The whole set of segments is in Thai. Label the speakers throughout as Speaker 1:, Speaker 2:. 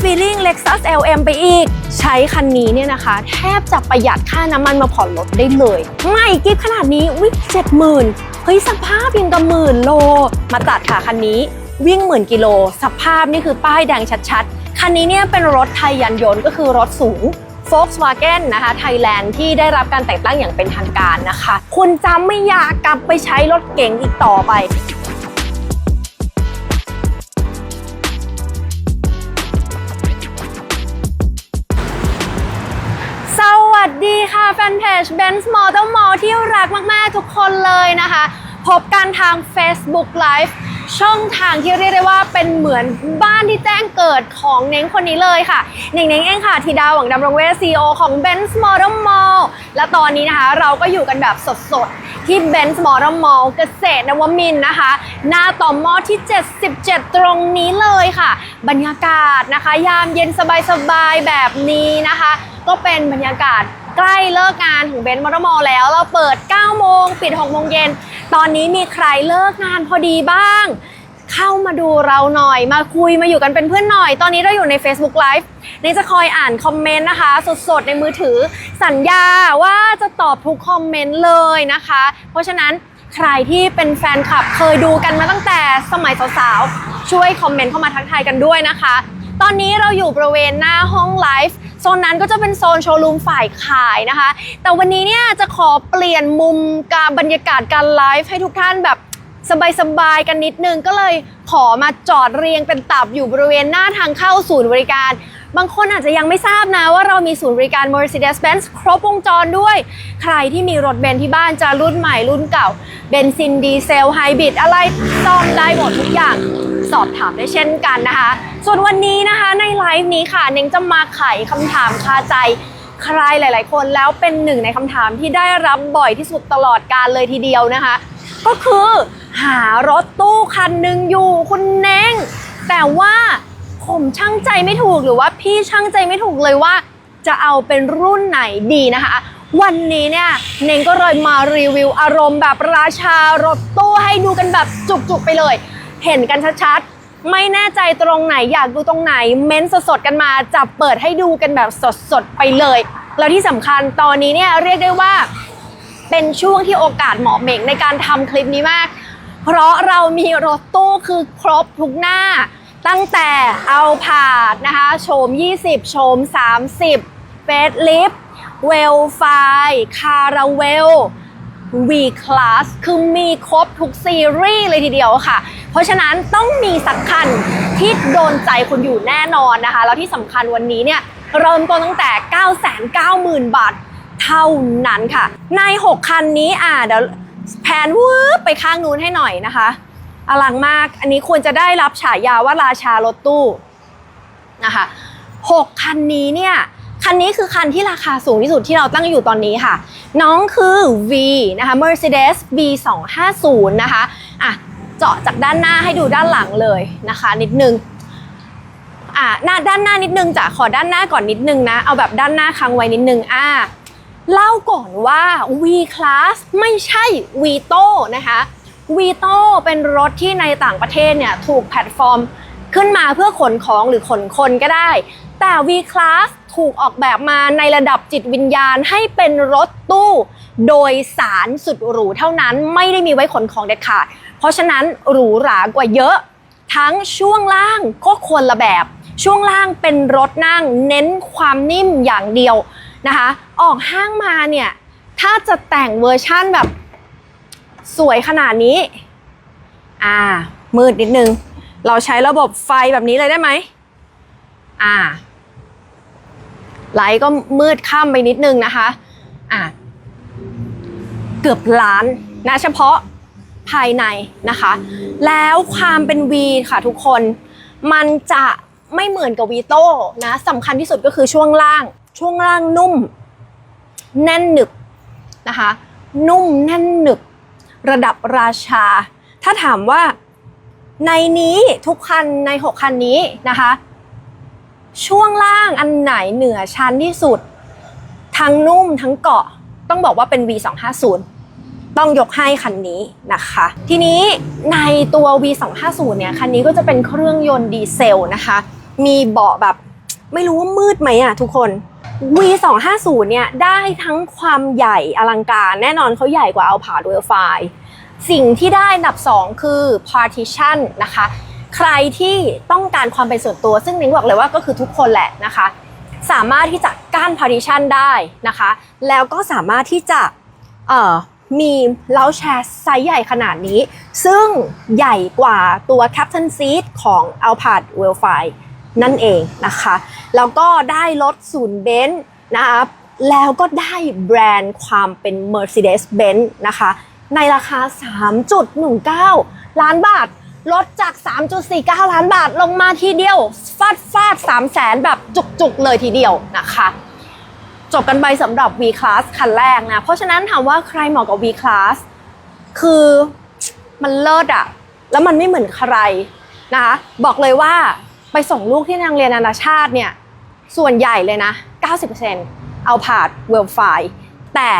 Speaker 1: ฟีลลิ่ง Lexus LM ไปอีก ใช้คันนี้เนี่ยนะคะ แทบจะประหยัดค่าน้ำมันมาผ่อนรถได้เลย ไม่กิฟขนาดนี้วิ่งเจ็ดหมื่นเฮ้ยสภาพยังกับหมื่นโล มาตัดค่ะคันนี้วิ่งหมื่นกิโล สภาพนี่คือป้ายแดงชัดๆ คันนี้เนี่ยเป็นรถไทยยันยนต์ก็คือรถสูง Volkswagen นะคะไทยแลนด์ที่ได้รับการแต่งตั้งอย่างเป็นทางการนะคะ คุณจะไม่อยากกลับไปใช้รถเก๋งอีกต่อไป ดีค่ะแฟนเพจ Benz Motor Mall ที่รักมาก ๆ ทุกคนเลยนะคะ พบกันทาง Facebook Live ช่องทางที่เรียกได้ว่าเป็นเหมือนบ้านที่แจ้งเกิดของเน้งคนนี้เลยค่ะเน้งเน้งเองค่ะธีดาหวังดำรงเวช CEO ของ Benz Motor Mall และตอนนี้นะคะเราก็อยู่กันแบบสดๆ ที่ Benz Motor Mall เกษตรนวมินนะคะ หน้าต่อมอที่ 77 ตรงนี้เลยค่ะ บรรยากาศนะคะ ยามเย็นสบายๆ แบบนี้นะคะ ก็เป็นบรรยากาศ ใกล้เลิกงานของเบนซ์มอเตอร์มอลแล้ว เราเปิด 9 โมง ปิด 6 โมงเย็น ตอนนี้มีใครเลิกงานพอดีบ้าง เข้ามาดูเราหน่อย มาคุยมาอยู่กันเป็นเพื่อนหน่อย ตอนนี้เราอยู่ใน Facebook Live นี่จะคอยอ่านคอมเมนต์นะคะ สดๆ ในมือถือ สัญญาว่าจะตอบทุกคอมเมนต์เลยนะคะ เพราะฉะนั้นใครที่เป็นแฟนคลับเคยดูกันมาตั้งแต่สมัยสาวๆ ช่วยคอมเมนต์เข้ามาทักทายกันด้วยนะคะ ตอนนี้เราอยู่บริเวณหน้าห้องไลฟ์โซนนั้นก็จะเป็นโซนโชว์รูมฝ่ายขายนะคะ แต่วันนี้เนี่ยจะขอเปลี่ยนมุมการบรรยากาศการไลฟ์ให้ทุกท่านแบบสบายๆกันนิดนึงก็เลยขอมาจอดเรียงเป็นตับอยู่บริเวณหน้าทางเข้าศูนย์บริการ บางคนอาจจะยังไม่ทราบนะว่าเรามีศูนย์บริการ Mercedes-Benz ครบวงจรด้วย ใครที่มีรถเบนที่บ้านจะรุ่นใหม่รุ่นเก่าเบนซินดีเซลไฮบริดอะไรซ่อมได้หมดทุกอย่าง สอบถามได้เช่นกันนะคะ ส่วนวันนี้ ลฟ์นี้ค่ะ เน่งจะมาไขคำถามคาใจใครหลาย ๆ คนแล้วเป็นหนึ่งในคำถามที่ได้รับบ่อยที่สุดตลอดการเลยทีเดียวนะคะ ก็คือหารถตู้คันหนึ่งอยู่คุณเน่งแต่ว่าผมช่างใจไม่ถูกหรือว่าพี่ช่างใจไม่ถูกเลยว่า จะเอาเป็นรุ่นไหนดีนะคะ วันนี้เนี่ยเน่งก็เลยมารีวิวอารมณ์แบบราชารถตู้ให้ดูกันแบบจุก ๆ ไปเลย เห็นกันชัดๆ ไม่แน่ใจตรงไหนอยากดูตรงไหน เม้นสดๆกันมาจับเปิดให้ดูกันแบบสดๆไปเลย แล้วที่สำคัญตอนนี้เนี่ยเรียกได้ว่าเป็นช่วงที่โอกาสเหมาะเหม่งในการทำคลิปนี้มาก เพราะเรามีรถตู้คือครบทุกหน้า ตั้งแต่เอาผาดนะคะโฉม 20 โฉม 30เฟสลิฟเวลไฟคาราเวล V Class คือมีครบทุกซีรีส์เลยทีเดียวค่ะ เพราะฉะนั้นต้องมีสักคันที่โดนใจคุณอยู่แน่นอนนะคะ แล้วที่สำคัญวันนี้เนี่ยเริ่มต้นตั้งแต่ 990,000 บาทเท่านั้นค่ะ ใน 6 คันนี้อ่าเดี๋ยวแผนวืบไปข้างนู้นให้หน่อยนะคะ อลังมากอันนี้ควรจะได้รับฉายาว่าราชารถตู้นะคะ 6 คันนี้เนี่ย คันนี้คือคันที่ราคาสูงที่สุดที่เราตั้งอยู่ตอนนี้ค่ะ น้องคือ V นะคะ Mercedes V 2 5 0นะคะอะเจาะจากด้านหน้าให้ดูด้านหลังเลยนะคะ นิดนึงอะหน้าด้านหน้านิดนึงจ้ะขอด้านหน้าก่อนนิดนึงนะ เอาแบบด้านหน้าค้างไว้นิดนึงอะเล่าก่อนว่า V Class ไม่ใช่ Vito นะคะ Vito เป็นรถที่ในต่างประเทศเนี่ยถูกแพลตฟอร์มขึ้นมาเพื่อขนของหรือขนคนก็ได้ แต่ V Class ถูกออกแบบมาในระดับจิตวิญญาณให้เป็นรถตู้โดยสารสุดหรูเท่านั้นไม่ได้มีไว้ขนของเด็ดขาด เพราะฉะนั้นหรูหรากว่าเยอะ ทั้งช่วงล่างก็คนละแบบ ช่วงล่างเป็นรถนั่งเน้นความนิ่มอย่างเดียวนะคะ ออกห้างมาเนี่ยถ้าจะแต่งเวอร์ชั่นแบบสวยขนาดนี้ อ่า มืดนิดนึง เราใช้ระบบไฟแบบนี้เลยได้ไหมอ่า ไลท์ก็มืดค่ำไปนิดนึงนะคะอ่าเกือบล้านนะเฉพาะภายในนะคะ แล้วความเป็น V ค่ะทุกคน มันจะไม่เหมือนกับวีโต้นะสำคัญที่สุดก็คือช่วงล่าง ช่วงล่างนุ่ม แน่นหนึบนะคะ นุ่มแน่นหนึบ ระดับราชา ถ้าถามว่าในนี้ทุกคันใน 6 คันนี้นะคะ ช่วงล่างอันไหนเหนือชั้นที่สุด ทั้งนุ่มทั้งเกาะต้องบอกว่าเป็น V250 ต้องยกให้คันนี้นะคะ ทีนี้ในตัว V250 เนี่ยคันนี้ก็จะเป็นเครื่องยนต์ดีเซลนะคะ มีเบาะแบบไม่รู้ว่ามืดไหมอะทุกคน V 2 5 0 เนี่ยได้ทั้งความใหญ่อลังการ แน่นอนเขาใหญ่กว่าเอาผาดเวลไฟสิ่งที่ได้อันดับ 2 คือ partition นะคะ ใครที่ต้องการความเป็นส่วนตัว ซึ่งนิ้งบอกเลยว่าก็คือทุกคนแหละนะคะ สามารถที่จะกั้น partition ได้นะคะ แล้วก็สามารถที่จะมีเล้าแชร์ไซส์ใหญ่ขนาดนี้ ซึ่งใหญ่กว่าตัว Captain Seat ของ Alphard w e l f i นั่นเองนะคะ แล้วก็ได้รถศูนย์เบนซ์นะคะแล้วก็ได้แบรนด์ความเป็น Mercedes-Benz นะคะ ในราคา 3.19 ล้านบาท ลดจาก 3.49 ล้านบาทลงมาทีเดียวฟาดฟาด3แสนแบบจุกๆ เลยทีเดียวนะคะจบกันไปสำหรับ V Class คันแรกนะ เพราะฉะนั้นถามว่าใครเหมาะกับ V Class คือมันเลิศอะแล้วมันไม่เหมือนใครนะคะบอกเลยว่าไปส่งลูกที่โรงเรียนนานาชาติเนี่ย ส่วนใหญ่เลยนะ 90%เอาผ่านเวลไฟแต่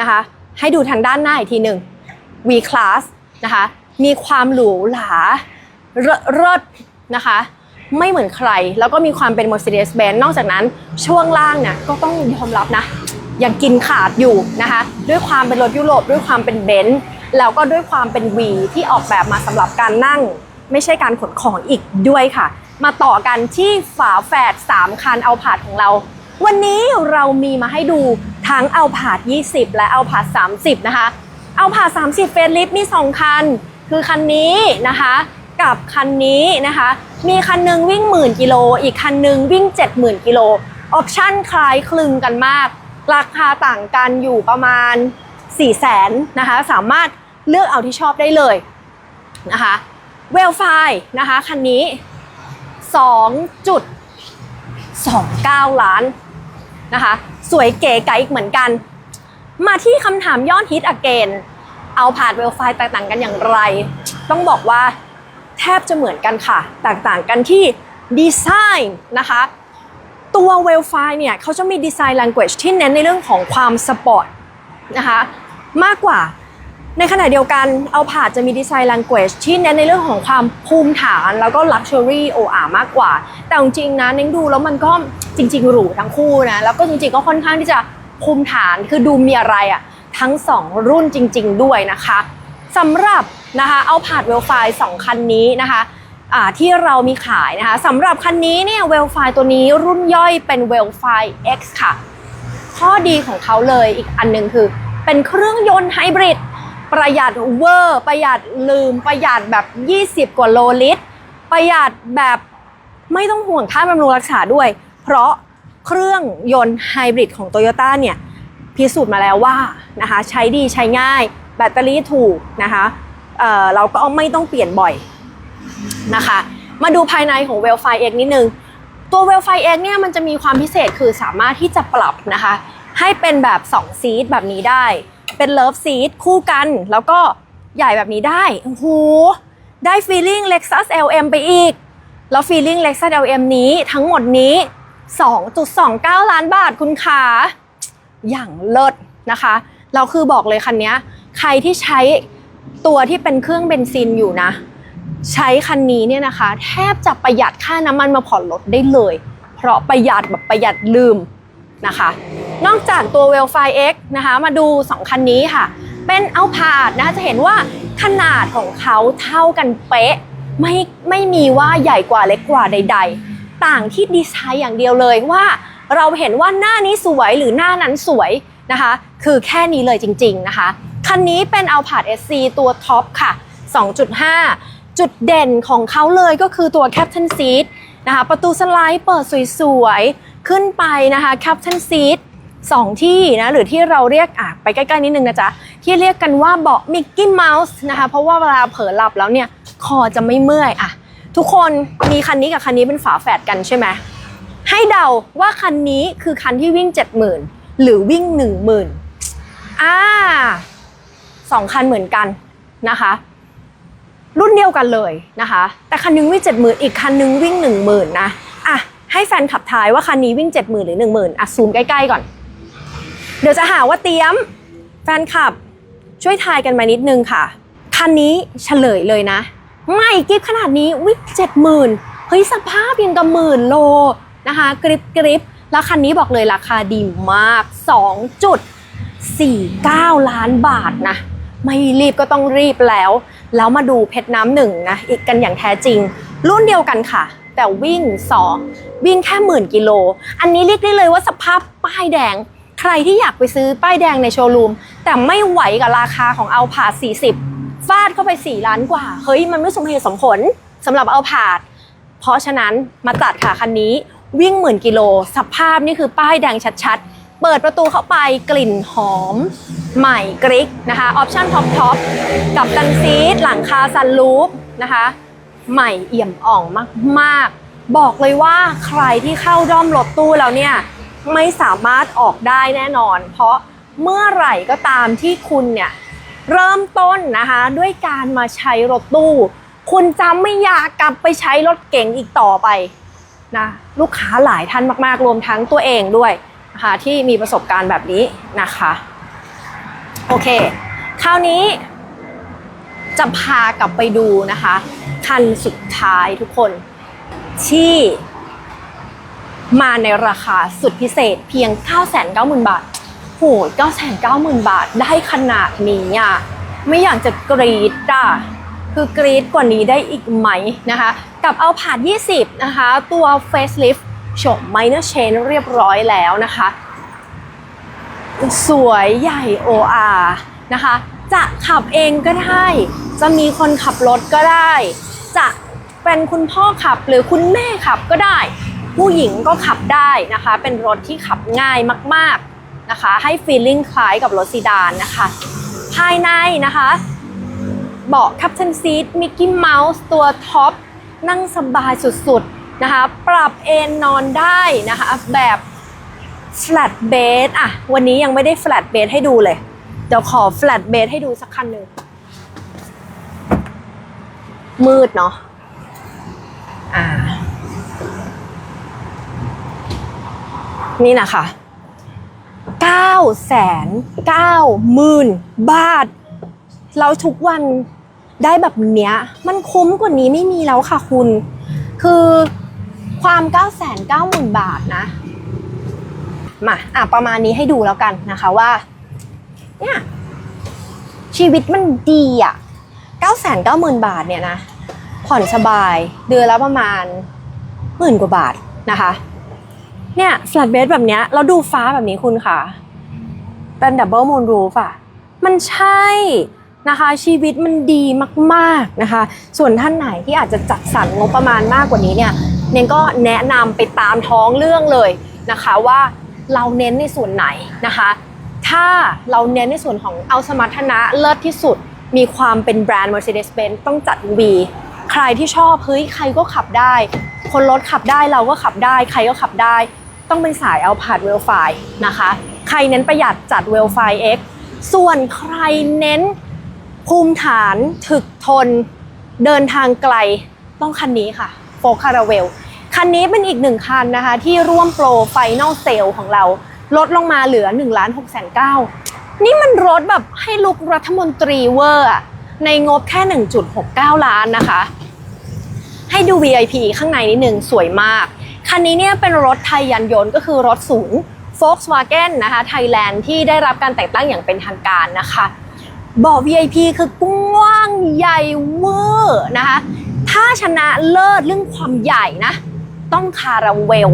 Speaker 1: นะคะให้ดูทางด้านหน้าอีกทีหนึ่ง V Class นะคะ มีความหรูหราเลิศนะคะ ไม่เหมือนใคร แล้วก็มีความเป็น Mercedes-Benz นอกจากนั้นช่วงล่างเนี่ยก็ต้องยอมรับนะ ยังกินขาดอยู่นะคะ ด้วยความเป็นรถยุโรปด้วยความเป็นเบนซ์แล้วก็ด้วยความเป็น V ที่ออกแบบมาสำหรับการนั่ง ไม่ใช่การขนของอีกด้วยค่ะ มาต่อกันที่ฝาแฝด3 คันเอาผาดของเรา วันนี้เรามีมาให้ดูทั้งเอาผาด 20 และเอาผาด 30 นะคะ เอาผาด 30 เฟรนลิฟมี 2 คัน คือคันนี้นะคะกับคันนี้นะคะ มีคันหนึงวิ่งหมื่นกิโล อีกคันหนึงวิ่ง 70,000กิโลออปชั่นคล้ายคลึงกันมาก ราคาต่างกันอยู่ประมาณ 4 0 0แสนนะคะ สามารถเลือกเอาที่ชอบได้เลยนะคะเวลไฟนะคะ คันนี้ 2.29 ล้านนะคะ สวยเก๋ไก๋อีกเหมือนกัน มาที่คำถามยอดฮิตอเกน เอาผ่านเวลไฟแตกต่างกันอย่างไร ต้องบอกว่าแทบจะเหมือนกันค่ะ แตกต่างกันที่ดีไซน์นะคะ ตัวเวลไฟเนี่ยเขาจะมีดีไซน์ language ที่เน้นในเรื่องของความสปอร์ตนะคะมากกว่าในขณะเดียวกันเอาผาดจะมีดีไซน์ language ที่เน้นในเรื่องของความภูมิฐาน แล้วก็ luxury OR มากกว่า แต่จริงๆนะเน้นดูแล้วมันก็จริงๆหรูทั้งคู่นะ แล้วก็จริงๆก็ค่อนข้างที่จะภูมิฐานคือดูมีอะไรอะ ทั้ง 2 รุ่นจริง ๆ ด้วยนะคะสำหรับนะคะเอาผาดเวลไฟสองคันนี้นะคะที่เรามีขายนะคะสำหรับคันนี้เนี่ยเวลไฟตัวนี้รุ่นย่อยเป็นเวลไฟ X ค่ะ ข้อดีของเขาเลยอีกอันหนึ่งคือ เป็นเครื่องยนต์ไฮบริดประหยัดเวอร์ ประหยัดลืม ประหยัดแบบ 20 กว่าโลลิตร ประหยัดแบบไม่ต้องห่วงค่าบำรุงรักษาด้วย เพราะเครื่องยนต์ไฮบริดของ Toyota เนี่ย พิสูจน์มาแล้วว่านะคะใช้ดีใช้ง่าย แบตเตอรี่ถูกนะคะเเราก็ไม่ต้องเปลี่ยนบ่อยนะคะ มาดูภายในของ w e l f i X นิดนึง ตัว w e l f i X เนี่ยมันจะมีความพิเศษคือสามารถที่จะปรับนะคะให้เป็นแบบ2ซีทแบบนี้ได้ เป็นเลิฟซีทคู่กัน แล้วก็ใหญ่แบบนี้ได้โอ้โหได้ฟีลลิ่ง Lexus LM ไปอีก แล้วฟีลลิ่ง Lexus LM นี้ทั้งหมดนี้ 2.29 ล้านบาทคุณขา อย่างเลิศนะคะเราคือบอกเลยคันนี้ใครที่ใช้ตัวที่เป็นเครื่องเบนซินอยู่นะ ใช้คันนี้เนี่ยนะคะ แทบจะประหยัดค่าน้ำมันมาผ่อนรถได้เลย เพราะประหยัดแบบประหยัดลืมนะคะ นอกจากตัว w e l f i X นะคะ มาดู 2 คันนี้ค่ะ เป็นเอาพาดนะจะเห็นว่าขนาดของเขาเท่ากันเป๊ะไม่ไม่มีว่าใหญ่กว่าเล็กกว่าใด ๆ ต่างที่ดีไซน์อย่างเดียวเลยว่า เราเห็นว่าหน้านี้สวยหรือหน้านั้นสวยนะคะ คือแค่นี้เลยจริง ๆนะคะ คันนี้เป็น a l p a r d SC ตัวท็อปค่ะ 2.5 จุดเด่นของเขาเลยก็คือตัว Captain Seat นะคะประตูสไลด์เปิดสวยๆ ขึ้นไปนะคะ Captain Seat สองที่นะหรือที่เราเรียกอะไปใกล้ๆนิดนึงนะจ๊ะ ที่เรียกกันว่าเบาะมิกกี้เมาส์นะคะ เพราะว่าเวลาเผลอหลับแล้วเนี่ย คอจะไม่เมื่อยอะ ทุกคนมีคันนี้กับคันนี้เป็นฝาแฝดกันใช่ไหม ให้เดาว่าคันนี้คือคันที่วิ่ง 70,000 หรือวิ่ง 10,000อ่าสองคันเหมือนกันนะคะ รุ่นเดียวกันเลยนะคะ แต่คันนึงวิ่ง 70,000 อีกคันนึงวิ่ง 10,000 นะอะให้แฟนขับทายว่าคันนี้วิ่ง 70,000 หรือ 10,000อะซูมใกล้ๆก่อน เดี๋ยวจะหาว่าเตรียมแฟนคลับช่วยทายกันมานิดนึงค่ะ คันนี้เฉลยเลยนะ ไม่กิฟขนาดนี้วิ่งเจ็ดหมื่นเฮ้ยสภาพยังกับหมื่นโล นะคะกริบกริบแล้วคันนี้บอกเลยราคาดีมาก 2.49 ล้านบาทนะ ไม่รีบก็ต้องรีบแล้ว แล้วมาดูเพชรน้ำหนึ่งนะ อีกกันอย่างแท้จริง รุ่นเดียวกันค่ะ แต่วิ่ง 2 วิ่งแค่หมื่นกิโล อันนี้เรียกได้เลยว่าสภาพป้ายแดง ใครที่อยากไปซื้อป้ายแดงในโชว์รูม แต่ไม่ไหวกับราคาของเอาผาด40 ฟาดเข้าไป 4 ล้านกว่า เฮ้ย มันไม่สมเหตุสมผลสำหรับเอาผาดเพราะฉะนั้นมาจัดค่ะคันนี้ วิ่งหมื่นกิโล สภาพนี่คือป้ายแดงชัดๆ เปิดประตูเข้าไปกลิ่นหอม ใหม่กริกนะคะออปชั่นท็อปท็อปกับกันซีดหลังคาซันลูปนะคะใหม่เอี่ยมอ่องมากๆ บอกเลยว่าใครที่เข้าด้อมรถตู้แล้วเนี่ยไม่สามารถออกได้แน่นอน เพราะเมื่อไหร่ก็ตามที่คุณเนี่ยเริ่มต้นนะคะด้วยการมาใช้รถตู้ คุณจะไม่อยากกลับไปใช้รถเก๋งอีกต่อไป นะลูกค้าหลายท่านมากๆ รวมทั้งตัวเองด้วยนะคะที่มีประสบการณ์แบบนี้นะคะโอเค คราวนี้จะพากลับไปดูนะคะคันสุดท้ายทุกคนที่มาในราคาสุดพิเศษเพียง 990,000 บาทโห990,000 บาทได้ขนาดนี้อะไม่อยากจะกรีดอะคือกรีดกว่านี้ได้อีกไหมนะคะ กับเอาผาด20 นะคะ ตัว facelift โฉม minor chain เรียบร้อยแล้วนะคะ สวยใหญ่ OR นะคะ จะขับเองก็ได้ จะมีคนขับรถก็ได้ จะเป็นคุณพ่อขับหรือคุณแม่ขับก็ได้ ผู้หญิงก็ขับได้นะคะ เป็นรถที่ขับง่ายมากๆนะคะ ให้ฟีลลิ่งคล้ายกับรถซีดานนะคะ ภายในนะคะ เบาะ Captain Seat Mickey Mouse ตัวท็อป นั่งสบายสุดๆนะคะ ปรับเอนนอนได้นะคะ แบบ flat bed อะ วันนี้ยังไม่ได้ flat bed ให้ดูเลย เดี๋ยวขอ flat bed ให้ดูสักคันหนึ่ง มืดเนาะอ่า นี่นะคะ9แสน9หมื่นบาทแล้วทุกวัน ได้แบบเนี้ยมันคุ้มกว่านี้ไม่มีแล้วค่ะคุณ คือความ9 9 0 0 0 0 บาทนะ มาอะประมาณนี้ให้ดูแล้วกันนะคะว่า เนี่ย ชีวิตมันดีอะ 9 9 0 0 0 0 บาทเนี่ยนะ ผ่อนสบาย เดือนละประมาณหมื่นกว่าบาทนะคะ เนี่ยฟลัดเบสแบบเนี้ยเราดูฟ้าแบบนี้คุณค่ะ เป็นดับเบิลมูนรูฟอะ มันใช่ นะคะ ชีวิตมันดีมากๆนะคะ ส่วนท่านไหนที่อาจจะจัดสรรงบประมาณมากกว่านี้เนี่ยเน้นก็แนะนำไปตามท้องเรื่องเลยนะคะว่าเราเน้นในส่วนไหนนะคะ ถ้าเราเน้นในส่วนของเอาสมรรถนะเลิศที่สุด มีความเป็นแบรนด์ Mercedes-Benz ต้องจัด V ใครที่ชอบเฮ้ยใครก็ขับได้ คนรถขับได้เราก็ขับได้ ใครก็ขับได้ ต้องเป็นสายเอาผาดเวลไฟนะคะ ใครเน้นประหยัดจัดเวลไฟ X ส่วนใครเน้น ภูมิฐานถึกทน เดินทางไกลต้องคันนี้ค่ะโฟคาราเวลคันนี้เป็นอีกหนึ่งคันนะคะ ที่ร่วมโปรไฟน a ลเซลของเรา ลดลงมาเหลือ1นึ่งล้านหกแสนเก้านี่มันรถแบบให้ลุกรัฐมนตรีเวอร์อะในงบแค่ 1.69 ล้านนะคะ ให้ดู VIP ข้างในนิดนึงสวยมาก คันนี้เนี่ยเป็นรถไทยยันยนต์ก็คือรถศูนย์ Volkswagen นะคะ ไทยแลนด์ที่ได้รับการแต่งตั้งอย่างเป็นทางการนะคะ บาะ VIP คือกว้างใหญ่เวอร์นะคะ ถ้าชนะเลิศเรื่องความใหญ่นะ ต้องคาราเวล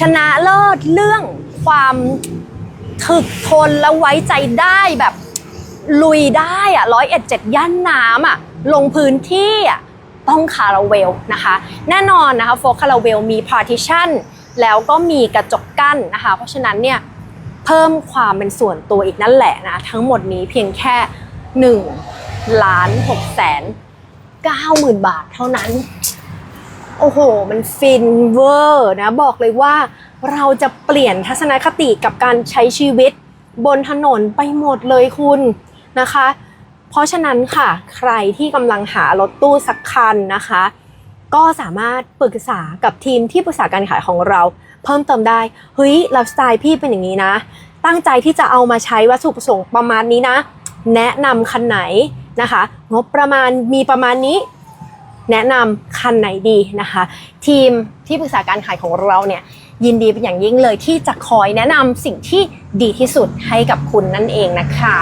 Speaker 1: ชนะเลิศเรื่องความถึกทนและไว้ใจได้แบบลุยได้อะร้อยเอ็ดเจ็ดย่านน้ำอะลงพื้นที่อะต้องคาราเวลนะคะ แน่นอนนะคะโฟคาราเวลมี partition แล้วก็มีกระจกกั้นนะคะ เพราะฉะนั้นเนี่ยเพิ่มความเป็นส่วนตัวอีกนั่นแหละนะ ทั้งหมดนี้เพียงแค่ 1ล้าน6แสน9หมื่นบาทเท่านั้น โอ้โห มันฟินเวอร์นะ บอกเลยว่าเราจะเปลี่ยนทัศนคติกับการใช้ชีวิตบนถนนไปหมดเลยคุณนะคะ เพราะฉะนั้นค่ะ ใครที่กำลังหารถตู้สักคันนะคะ ก็สามารถปรึกษากับทีมที่ปรึกษาการขายของเรา เพิ่มเติมได้ เฮ้ยไลฟ์สไตล์พี่เป็นอย่างนี้นะ ตั้งใจที่จะเอามาใช้วัตถุประสงค์ประมาณนี้นะ แนะนำคันไหนนะคะ งบประมาณมีประมาณนี้ แนะนำคันไหนดีนะคะ ทีมที่ปรึกษาการขายของเราเนี่ยยินดีเป็นอย่างยิ่งเลยที่จะคอยแนะนำสิ่งที่ดีที่สุดให้กับคุณนั่นเองนะคะ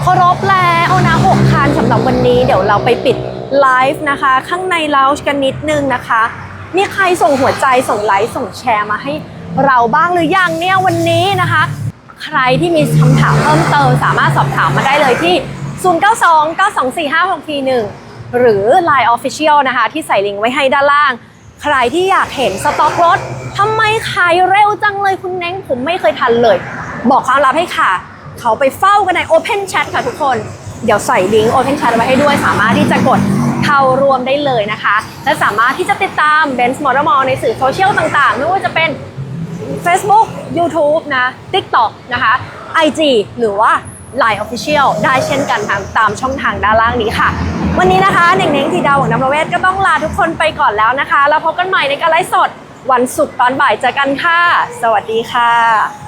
Speaker 1: เคารพแล้วนะหกคันสำหรับวันนี้เดี๋ยวเราไปปิดไลฟ์นะคะ ข้างในเลากันนิดนึงนะคะ มีใครส่งหัวใจส่งไลค์ส่งแชร์มาให้เราบ้างหรือยังเนี่ยวันนี้นะคะ ใครที่มีคำถามเพิ่มเติมสามารถสอบถามมาได้เลยที่ 0929245641 หรือ Line Official นะคะ ที่ใส่ลิงก์ไว้ให้ด้านล่าง ใครที่อยากเห็นสต็อกรถทำไมขายเร็วจังเลยคุณเน้งผมไม่เคยทันเลย บอกความลับให้ค่ะ เขาไปเฝ้ากันใน Open Chat ค่ะทุกคน เดี๋ยวใส่ลิงก์ Open Chat ไว้ให้ด้วย สามารถที่จะกดเข้ารวมได้เลยนะคะ และสามารถที่จะติดตาม Benz Motor Mall ในสื่อโซเชียลต่างๆ ไม่ว่าจะเป็น Facebook YouTube นะ TikTok นะคะ IG หรือว่า Line Official ได้เช่นกันทางตามช่องทางด้านล่างนี้ค่ะ วันนี้นะคะเน่งเน่งทีดาวของน้ำประเวศก็ต้องลาทุกคนไปก่อนแล้วนะคะ แล้วพบกันใหม่ในการไลฟ์สดวันศุกร์ตอนบ่ายเจอกันค่ะ สวัสดีค่ะ